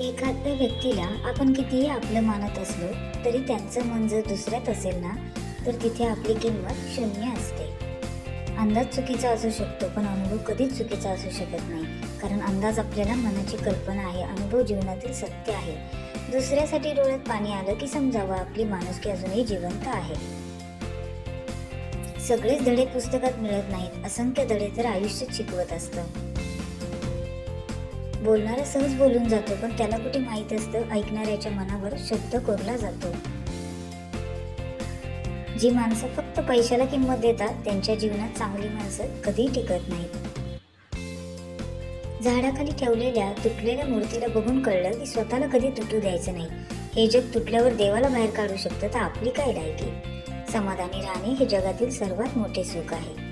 एखाद्या व्यक्तीला आपण कितीही आपलं मानत असलो तरी त्यांचं मन जर दुसऱ्यात असेल ना तर तिथे आपली किंमत शून्य असते. अंदाज चुकीचा असू शकतो पण अनुभव कधीच चुकीचा असू शकत नाही. कारण अंदाज आपल्याला मनाची कल्पना आहे अनुभव जीवनातील सत्य आहे. दुसऱ्यासाठी डोळ्यात पाणी आलं की समजावं आपली माणुसकी अजूनही जिवंत आहे. सगळेच धडे पुस्तकात मिळत नाहीत. असंख्य धडे तर आयुष्यात शिकवत असतं. बोलणारा सहज बोलून जातो पण त्याला कुठे माहीत असतं? ऐकणाऱ्याच्या मनावर शब्द कोरला जातो. जी माणसं फक्त पैशाला किंमत देतात त्यांच्या जीवनात चांगली माणसं कधी टिकत नाहीत. झाडाखाली ठेवलेल्या तुटलेल्या मूर्तीला बघून कळलं की स्वतःला कधी तुटू द्यायचं नाही. हे जग तुटल्यावर देवाला बाहेर काढू शकतं तर आपली काय लायकी? समाधानी राहणे हे जगातील सर्वात मोठे सुख आहे.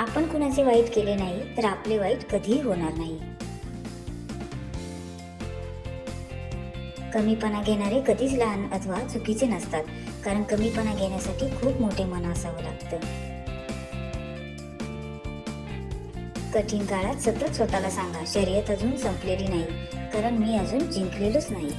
आपण कुणाचे वाईट केले नाही तर आपले वाईट कधीही होणार नाही. कमीपणा घेणारे कधीच लहान अथवा चुकीचे नसतात कारण कमीपणा घेण्यासाठी खूप मोठे मन असावं लागतं. कठीण काळात सतत स्वतःला सांगा शर्यत अजून संपलेली नाही कारण मी अजून जिंकलेलोच नाही.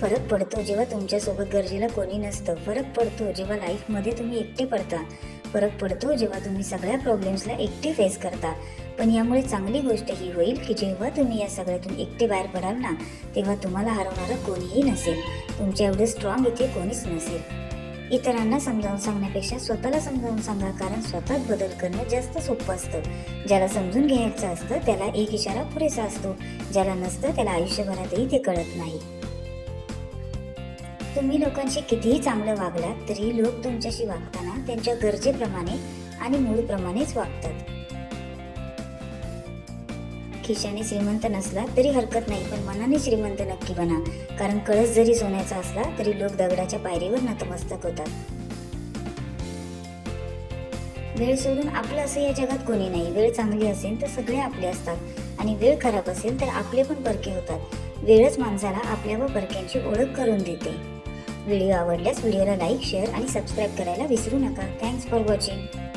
फरक पडतो जेव्हा तुमच्यासोबत गरजेला कोणी नसतं फरक पडतो जेव्हा लाईफमध्ये तुम्ही एकटे पडता. फरक पडतो जेव्हा तुम्ही सगळ्या प्रॉब्लेम्सला एकटे फेस करता. पण यामुळे चांगली गोष्ट ही होईल की जेव्हा तुम्ही या सगळ्यातून एकटे बाहेर पडाल ना तेव्हा तुम्हाला हरवणारं कोणीही नसेल. तुमच्या एवढं स्ट्रॉंग इथे कोणीच नसेल. इतरांना समजावून सांगण्यापेक्षा स्वतःला समजावून सांगा कारण स्वतःत बदल करणं जास्त सोपं असतं. ज्याला समजून घ्यायचं असतं त्याला एक इशारा पुरेसा असतो. ज्याला नसतं त्याला आयुष्यभरातही ते कळत नाही. तुम्ही लोकांशी कितीही चांगलं वागलात तरी लोक तुमच्याशी वागताना त्यांच्या गरजेप्रमाणे आणि मूळप्रमाणेच वागतात. खिशाने श्रीमंत नसला तरी हरकत नाही पण मनाने श्रीमंत नक्की बना. कारण कळस जरी सोन्याचा असला तरी लोक दगडाच्या पायरीवर नतमस्तक होतात. वेळ सोडून आपलं असं या जगात कोणी नाही. वेळ चांगली असेल तर सगळे आपले असतात. आणि वेळ खराब असेल तर आपले पण परके होतात. वेळच माणसाला आपल्या व परक्यांची ओळख करून देते. व्हिडिओ आवडल्यास व्हिडिओला लाईक शेअर आणि सबस्क्राईब करायला विसरू नका. Thanks for watching